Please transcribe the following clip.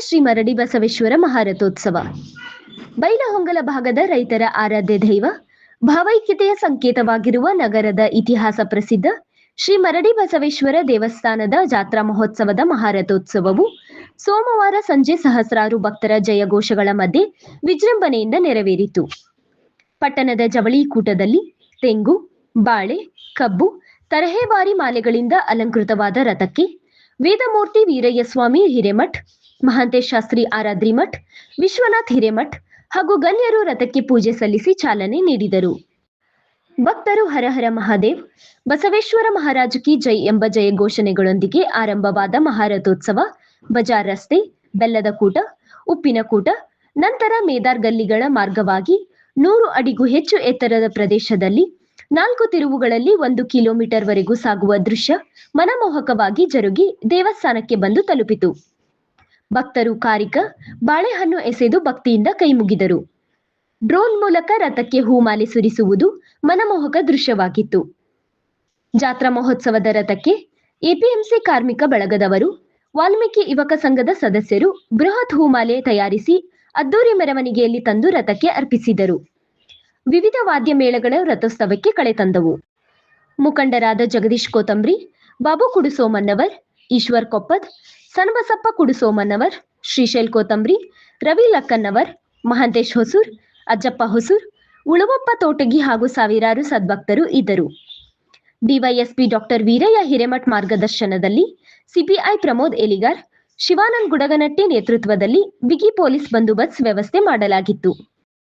ಶ್ರೀ ಮರಡಿ ಬಸವೇಶ್ವರ ಮಹಾರಥೋತ್ಸವ. ಬೈಲಹೊಂಗಲ ಭಾಗದ ರೈತರ ಆರಾಧ್ಯ ದೈವ, ಭಾವೈಕ್ಯತೆಯ ಸಂಕೇತವಾಗಿರುವ ನಗರದ ಇತಿಹಾಸ ಪ್ರಸಿದ್ಧ ಶ್ರೀ ಮರಡಿ ಬಸವೇಶ್ವರ ದೇವಸ್ಥಾನದ ಜಾತ್ರಾ ಮಹೋತ್ಸವದ ಮಹಾರಥೋತ್ಸವವು ಸೋಮವಾರ ಸಂಜೆ ಸಹಸ್ರಾರು ಭಕ್ತರ ಜಯಘೋಷಗಳ ಮಧ್ಯೆ ವಿಜೃಂಭಣೆಯಿಂದ ನೆರವೇರಿತು. ಪಟ್ಟಣದ ಜವಳಿ ಕೂಟದಲ್ಲಿ ತೆಂಗು, ಬಾಳೆ, ಕಬ್ಬು ತರಹೇವಾರಿ ಮಾಲೆಗಳಿಂದ ಅಲಂಕೃತವಾದ ರಥಕ್ಕೆ ವೇದಮೂರ್ತಿ ವೀರಯ್ಯ ಸ್ವಾಮಿ ಹಿರೇಮಠ್ ಮಹಾಂತೇಶ್ ಶಾಸ್ತ್ರಿ ಆರಾದ್ರಿ ಮಠ, ವಿಶ್ವನಾಥ್ ಹಿರೇಮಠ್ ಹಾಗೂ ಗಣ್ಯರು ರಥಕ್ಕೆ ಪೂಜೆ ಸಲ್ಲಿಸಿ ಚಾಲನೆ ನೀಡಿದರು. ಭಕ್ತರು ಹರಹರ ಮಹಾದೇವ್, ಬಸವೇಶ್ವರ ಮಹಾರಾಜ ಕಿ ಜೈ ಎಂಬ ಜಯ ಘೋಷಣೆಗಳೊಂದಿಗೆ ಆರಂಭವಾದ ಮಹಾರಥೋತ್ಸವ, ಬಜಾರ್ ರಸ್ತೆ, ಬೆಲ್ಲದ ಕೂಟ, ಉಪ್ಪಿನ ಕೂಟ, ನಂತರ ಮೇದಾರ್ ಗಲ್ಲಿಗಳ ಮಾರ್ಗವಾಗಿ ನೂರು ಅಡಿಗೂ ಹೆಚ್ಚು ಎತ್ತರದ ಪ್ರದೇಶದಲ್ಲಿ ನಾಲ್ಕು ತಿರುವುಗಳಲ್ಲಿ ಒಂದು ಕಿಲೋಮೀಟರ್ ವರೆಗೂ ಸಾಗುವ ದೃಶ್ಯ ಮನಮೋಹಕವಾಗಿ ಜರುಗಿ ದೇವಸ್ಥಾನಕ್ಕೆ ಬಂದು ತಲುಪಿತು. ಭಕ್ತರು ಕಾರಿಕ ಬಾಳೆಹಣ್ಣು ಎಸೆದು ಭಕ್ತಿಯಿಂದ ಕೈಮುಗಿದರು ಡ್ರೋನ್ ಮೂಲಕ ರಥಕ್ಕೆ ಹೂಮಾಲೆ ಸುರಿಸುವುದು ಮನಮೋಹಕ ದೃಶ್ಯವಾಗಿತ್ತು. ಜಾತ್ರಾ ಮಹೋತ್ಸವದ ರಥಕ್ಕೆ ಎಪಿಎಂಸಿ ಕಾರ್ಮಿಕ ಬಳಗದವರು, ವಾಲ್ಮೀಕಿ ಯುವಕ ಸಂಘದ ಸದಸ್ಯರು ಬೃಹತ್ ಹೂಮಾಲೆ ತಯಾರಿಸಿ ಅದ್ದೂರಿ ಮೆರವಣಿಗೆಯಲ್ಲಿ ತಂದು ರಥಕ್ಕೆ ಅರ್ಪಿಸಿದರು. ವಿವಿಧ ವಾದ್ಯ ಮೇಳಗಳ ರಥೋತ್ಸವಕ್ಕೆ ಕಳೆ ತಂದವು. ಮುಖಂಡರಾದ ಜಗದೀಶ್ ಕೋತಂಬ್ರಿ ಬಾಬು ಕುಡುಸೋಮನ್ನವರ್ ಈಶ್ವರ್ ಕೊಪ್ಪದ್ ಸಣಬಸಪ್ಪ ಕುಡುಸೋಮನ್ನವರ್ ಶ್ರೀಶೈಲ್ ಕೋತಂಬ್ರಿ, ರವಿ ಲಕ್ಕನ್ನವರ್, ಮಹಂತೇಶ್ ಹೊಸೂರ್, ಅಜ್ಜಪ್ಪ ಹೊಸೂರ್, ಉಳುವಪ್ಪ ತೋಟಗಿ ಹಾಗೂ ಸಾವಿರಾರು ಸದ್ಭಕ್ತರು ಇದ್ದರು. ಡಿವೈಎಸ್ಪಿ ಡಾಕ್ಟರ್ ವೀರಯ್ಯ ಹಿರೇಮಠ್ ಮಾರ್ಗದರ್ಶನದಲ್ಲಿ ಸಿಪಿಐ ಪ್ರಮೋದ್ ಎಲಿಗಾರ್ ಶಿವಾನಂದ್ ಗುಡಗನಟ್ಟಿ ನೇತೃತ್ವದಲ್ಲಿ ಬಿಗಿ ಪೊಲೀಸ್ ಬಂದೋಬಸ್ತ್ ವ್ಯವಸ್ಥೆ ಮಾಡಲಾಗಿತ್ತು.